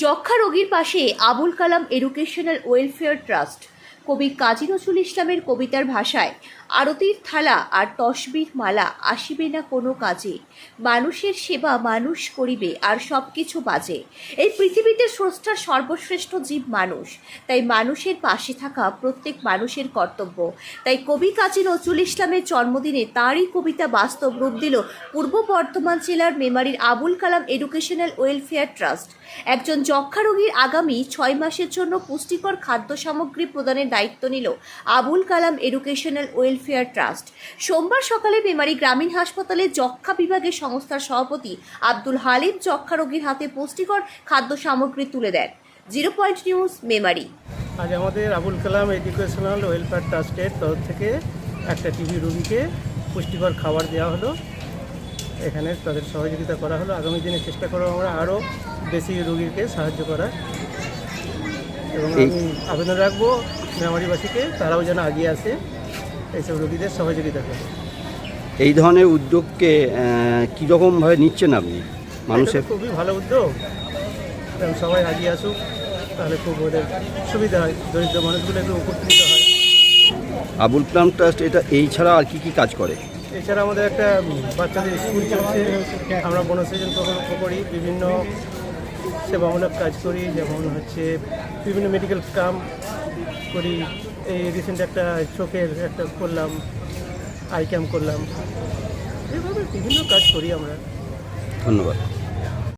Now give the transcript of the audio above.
যক্ষা রোগীর পাশে Abul Kalam educational welfare trust. কবি কাজী নজরুল ইসলামের কবিতার ভাষায়, আরতির থালা আর তসবির মালা আসিবে না কোনো কাজে। মানুষের সেবা মানুষ করিবে আর সব কিছু বাজে। এই পৃথিবীতে স্রষ্টার সর্বশ্রেষ্ঠ জীব মানুষ। তাই মানুষের পাশে থাকা প্রত্যেক মানুষের কর্তব্য। তাই কবি কাজী নজরুল ইসলামের জন্মদিনে তাঁরই কবিতা বাস্তব রূপ দিল পূর্ব বর্ধমান জেলার মেমারির Abul Kalam educational welfare trust. একজন যক্ষা রোগীর আগামী ছয় মাসের জন্য পুষ্টিকর খাদ্য সামগ্রী প্রদানের দায়িত্ব নিল Abul Kalam educational welfare trust. সোমবার সকালে মেমারি গ্রামীণ হাসপাতালে যক্ষা বিভাগের সংস্থার সভাপতি আব্দুল হালিম যক্ষা রোগীর হাতে পুষ্টিকর খাদ্য সামগ্রী তুলে দেন। Zero point news Memari. আজ আমাদের আবুল কালাম এডুকেশনাল ওয়েলফেয়ার ট্রাস্টের তরফ থেকে একটা টিভি রোগীকে পুষ্টিকর খাবার দেওয়া হলো। এখানে তাদের সহযোগিতা করা হলো। আগামী দিনে চেষ্টা করব আমরা আরও বেশি রোগীকে সাহায্য করার। এবং আমি আবেদন রাখব মেমারিবাসীকে তারাও যেন আগিয়ে আসে এইসব রোগীদের সহযোগিতা করে। এই ধরনের উদ্যোগকে কীরকমভাবে নিচ্ছেন আপনি? মানুষের খুবই ভালো উদ্যোগ। এবং সবাই আগিয়ে আসুক তাহলে খুব ওদের সুবিধা হয়। দরিদ্র মানুষগুলো একটু উপকৃত হয়। আবুল কালাম ট্রাস্ট এটা এই ছাড়া আর কি কি কাজ করে? এছাড়া আমাদের একটা বাচ্চাদের স্কুল চলছে। আমরা বনসৃজন প্রকল্প করি বিভিন্ন সেবামূলক কাজ করি যেমন হচ্ছে বিভিন্ন মেডিকেল কাম করি। এই রিসেন্ট একটা চোখের একটা করলাম আই ক্যাম্প করলাম। এভাবে বিভিন্ন কাজ করি আমরা। ধন্যবাদ।